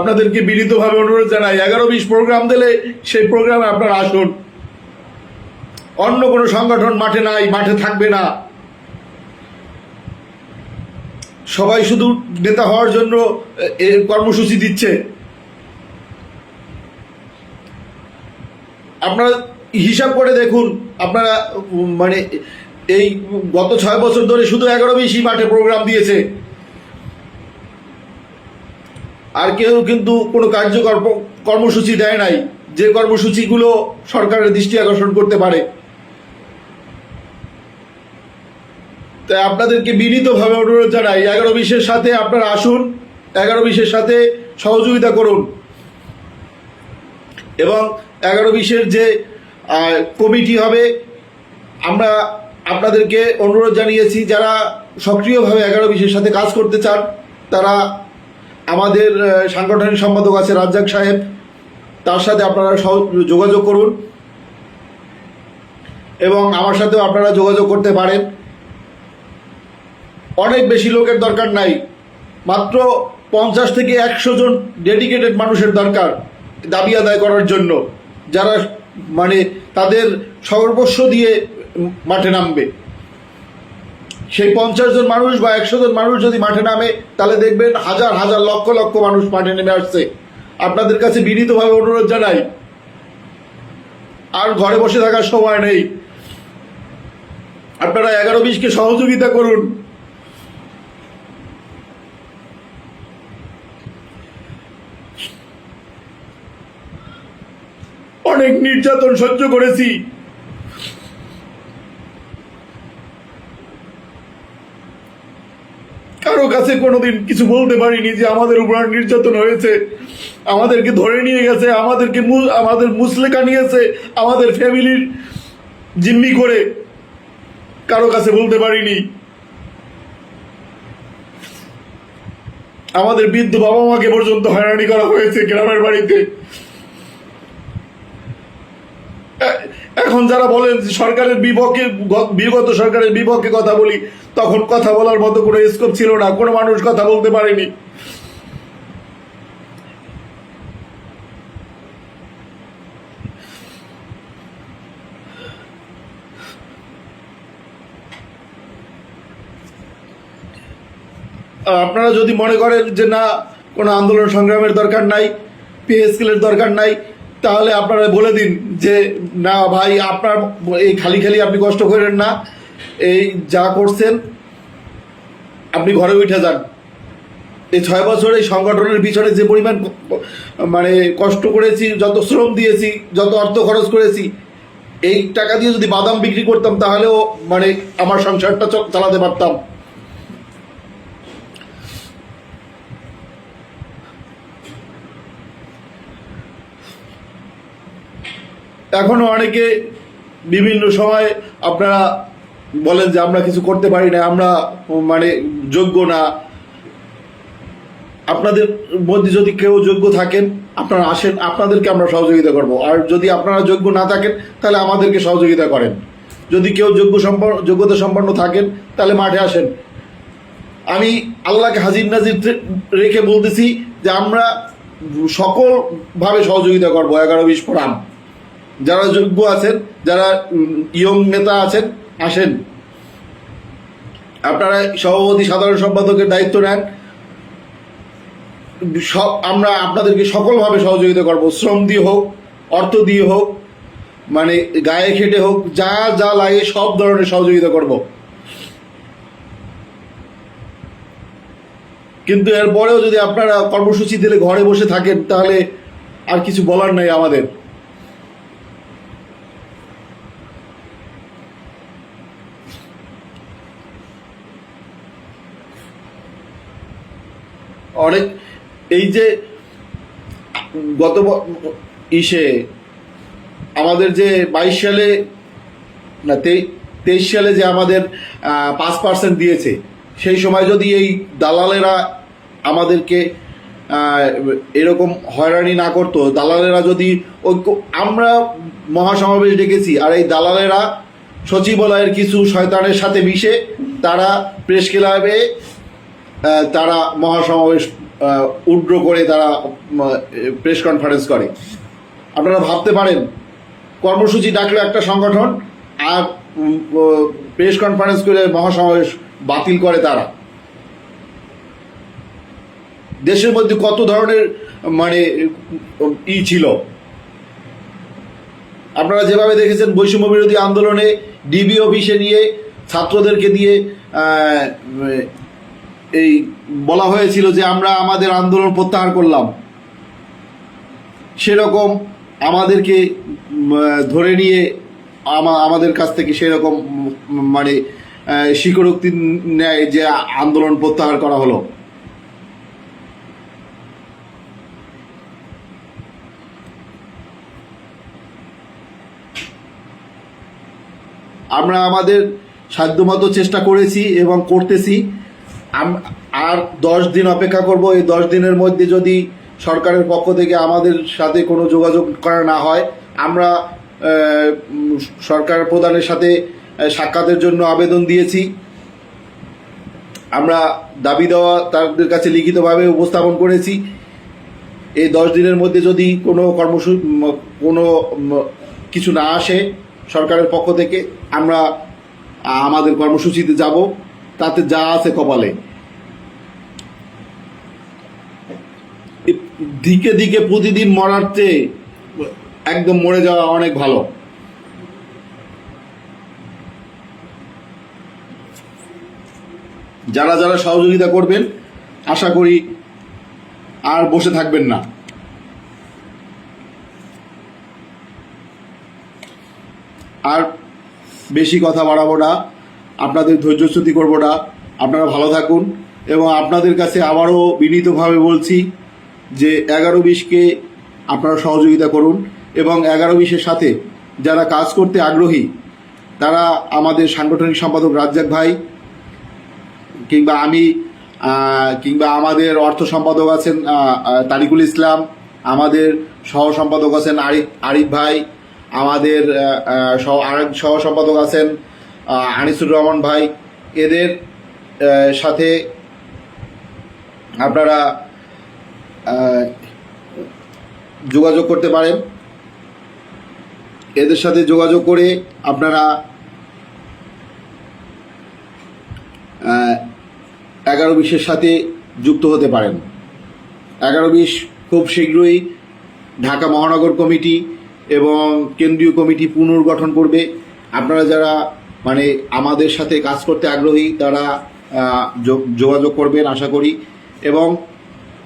আপনাদেরকে বিনীতভাবে অনুরোধ জানাই এগারো বিশ প্রোগ্রাম দিলে সেই প্রোগ্রামে আপনারা আসুন। অন্য কোনো সংগঠন মাঠে নাই, মাঠে থাকবে না। সবাই শুধু নেতা হওয়ার জন্য কর্মসূচি দিচ্ছে। আপনারা হিসাব করে দেখুন, আপনারা মানে এই গত ছয় বছর ধরে শুধু এগারো বেশি মাঠে প্রোগ্রাম দিয়েছে। আর কেউ কিন্তু কোনো কার্যকর কর্মসূচি দেয় নাই। যে কর্মসূচিগুলো সরকারের দৃষ্টি আকর্ষণ করতে পারে। তাই আপনাদেরকে বিনীতভাবে অনুরোধ জানাই, এগারো বিশের সাথে আপনারা আসুন, এগারো বিশের সাথে সহযোগিতা করুন। এবং এগারো বিশের যে কমিটি হবে, আমরা আপনাদেরকে অনুরোধ জানিয়েছি, যারা সক্রিয়ভাবে এগারো বিশের সাথে কাজ করতে চান, তারা আমাদের সাংগঠনিক সম্পাদক আছে রাজ্জাক সাহেব। তার সাথে আপনারা যোগাযোগ করুন। এবং আমার সাথেও আপনারা যোগাযোগ করতে পারেন। অনেক বেশি লোকের দরকার নাই। মাত্র পঞ্চাশ থেকে একশো জন ডেডিকেটেড মানুষের দরকার দাবি আদায় করার জন্য, যারা মানে তাদের সর্বস্ব দিয়ে মাঠে নামবে। সেই পঞ্চাশ জন মানুষ বা একশো জন মানুষ যদি মাঠে নামে, তাহলে দেখবেন হাজার হাজার লক্ষ লক্ষ মানুষ মাঠে নেমে আসছে। আপনাদের কাছে বিনীতভাবে অনুরোধ জানাই, আর ঘরে বসে থাকার সময় নেই। আপনারা এগারো বিশকে সহযোগিতা করুন। অনেক নির্যাতন সহ্য করেছি কারও কাছে কোনোদিন কিছু বলতে পারিনি যে আমাদের উপর নির্যাতন হয়েছে। আমাদেরকে ধরে নিয়ে গেছে, আমাদেরকে আমাদের মুসলেকা নিয়েছে, আমাদের ফ্যামিলির জিম্মি করে। কারও কাছে বলতে পারিনি। আমাদের বৃদ্ধ বাবা মাকে পর্যন্ত হয়রানি করা হয়েছে গ্রামের বাড়িতে। এখন যারা বলেন সরকারের বিপক্ষে বিগত সরকারের বিপক্ষে কথা বলি, তখন কথা বলার মতো কোনো স্কোপ ছিল না, কোনো মানুষ কথা বলতে পারেনি। আপনারা যদি মনে করেন যে না, কোনো আন্দোলন সংগ্রামের দরকার নাই পে দরকার নাই তাহলে আপনারা বলে দিন যে, না ভাই, আপনার এই খালি খালি আপনি কষ্ট করেন না। এই যা করছেন, আপনি ঘরে উঠে যান। এই ছয় বছর এই সংগঠনের পিছনে যে পরিমাণ মানে কষ্ট করেছি, যত শ্রম দিয়েছি, যত অর্থ খরচ করেছি, এই টাকা দিয়ে যদি বাদাম বিক্রি করতাম, তাহলেও মানে আমার সংসারটা চালাতে পারতাম। এখনও অনেকে বিভিন্ন সময় আপনারা বলেন যে আমরা কিছু করতে পারি না, আমরা মানে যোগ্য না। আপনাদের মধ্যে যদি কেউ যোগ্য থাকেন, আপনারা আসেন, আপনাদেরকে আমরা সহযোগিতা করব। আর যদি আপনারা যোগ্য না থাকেন, তাহলে আমাদেরকে সহযোগিতা করেন। যদি কেউ যোগ্য সম্পন্ন, যোগ্যতা সম্পন্ন থাকেন, তাহলে মাঠে আসেন। আমি আল্লাহকে হাজির নাজির রেখে বলতেছি যে আমরা সকলভাবে সহযোগিতা করব, এগারো বিশ যারা যোগ্য আছেন, যারা ইয়ং নেতা আছেন, আসেন। আপনারা সভাপতি, সাধারণ সম্পাদকের দায়িত্ব নেন। সব, আমরা আপনাদেরকে সকলভাবে সহযোগিতা করব। শ্রম দিয়ে হোক, অর্থ দিয়ে হোক মানে গায়ে খেটে হোক, যা যা লাগে সব ধরনের সহযোগিতা করব। কিন্তু এরপরেও যদি আপনারা কর্মসূচি দিলে ঘরে বসে থাকেন, তাহলে আর কিছু বলার নাই আমাদের। অনেক এই যে গত ইসে আমাদের যে বাইশ সালে না তেইশ সালে যে আমাদের পাঁচ পার্সেন্ট দিয়েছে, সেই সময় যদি এই দালালেরা আমাদেরকে এরকম হয়রানি না করতো, দালালেরা যদি ঐক্য, আমরা মহাসমাবেশ ডেকেছি, আর এই দালালেরা সচিবালয়ের কিছু শয়তানের সাথে মিশে তারা প্রেস ক্লাবে তারা মহাসমাবেশ উড্র করে তারা প্রেস কনফারেন্স করে। আপনারা ভাবতে পারেন, কর্মসূচি ডাকলো একটা সংগঠন আর প্রেস কনফারেন্স করে মহাসমাবেশ বাতিল করে তারা। দেশের মধ্যে কত ধরনের মানে ই ছিল? আপনারা যেভাবে দেখেছেন বৈষম্য বিরোধী আন্দোলনে ডিবি অফিসে নিয়ে, ছাত্রদেরকে দিয়ে এই বলা হয়েছিল যে আমরা আমাদের আন্দোলন প্রত্যাহার করলাম। সেরকম আমাদেরকে ধরে নিয়ে আমাদের কাছ থেকে সেরকম মানে স্বীকারোক্তি নেয় যে আন্দোলন প্রত্যাহার করা হলো। আমরা আমাদের সাধ্যমতো চেষ্টা করেছি এবং করতেছি। আর দশ দিন অপেক্ষা করব। এই দশ দিনের মধ্যে যদি সরকারের পক্ষ থেকে আমাদের সাথে কোনো যোগাযোগ করা না হয়, আমরা সরকার প্রধানের সাথে সাক্ষাতের জন্য আবেদন দিয়েছি। আমরা দাবি দেওয়া তাদের কাছে লিখিতভাবে উপস্থাপন করেছি। এই দশ দিনের মধ্যে যদি কোনো কর্মসূচি কোনো কিছু না আসে সরকারের পক্ষ থেকে, আমরা আমাদের কর্মসূচিতে যাব। তাতে যা আছে কপালে। দিকে দিকে প্রতিদিন মরার চেয়ে একদম মরে যাওয়া অনেক ভালো। যারা যারা সহযোগিতা করবেন, আশা করি আর বসে থাকবেন না। আর বেশি কথা বাড়াবো না। আপনাদের ধৈর্যচ্যুতি করব না। আপনারা ভালো থাকুন এবং আপনাদের কাছে আবারও বিনীতভাবে বলছি যে এগারো বিশকে আপনারা সহযোগিতা করুন এবং এগারো বিশের সাথে যারা কাজ করতে আগ্রহী, তারা আমাদের সাংগঠনিক সম্পাদক রাজ্জাক ভাই কিংবা আমি কিংবা আমাদের অর্থ সম্পাদক আছেন তারিকুল ইসলাম, আমাদের সহ সম্পাদক আছেন আরিফ আরিফ ভাই, আমাদের সহ সম্পাদক আছেন আনিসুর রহমান ভাই, এদের সাথে আপনারা যোগাযোগ করতে পারেন। এদের সাথে যোগাযোগ করে আপনারা এগারো বিশের সাথে যুক্ত হতে পারেন। এগারো বিশ খুব শীঘ্রই ঢাকা মহানগর কমিটি এবং কেন্দ্রীয় কমিটি পুনর্গঠন করবে। আপনারা যারা মানে আমাদের সাথে কাজ করতে আগ্রহী তারা যোগ- যোগাযোগ করবেন আশা করি। এবং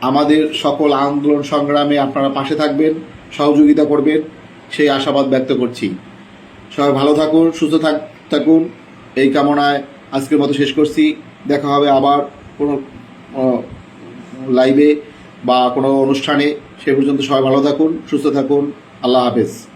আমাদের সকল আন্দোলন সংগ্রামে আপনারা পাশে থাকবেন, সহযোগিতা করবেন, সেই আশাবাদ ব্যক্ত করছি। সবাই ভালো থাকুন, সুস্থ থাক থাকুন। এই কামনায় আজকের মতো শেষ করছি। দেখা হবে আবার কোনো লাইভে বা কোনো অনুষ্ঠানে। সে পর্যন্ত সবাই ভালো থাকুন, সুস্থ থাকুন। আল্লাহ হাফেজ।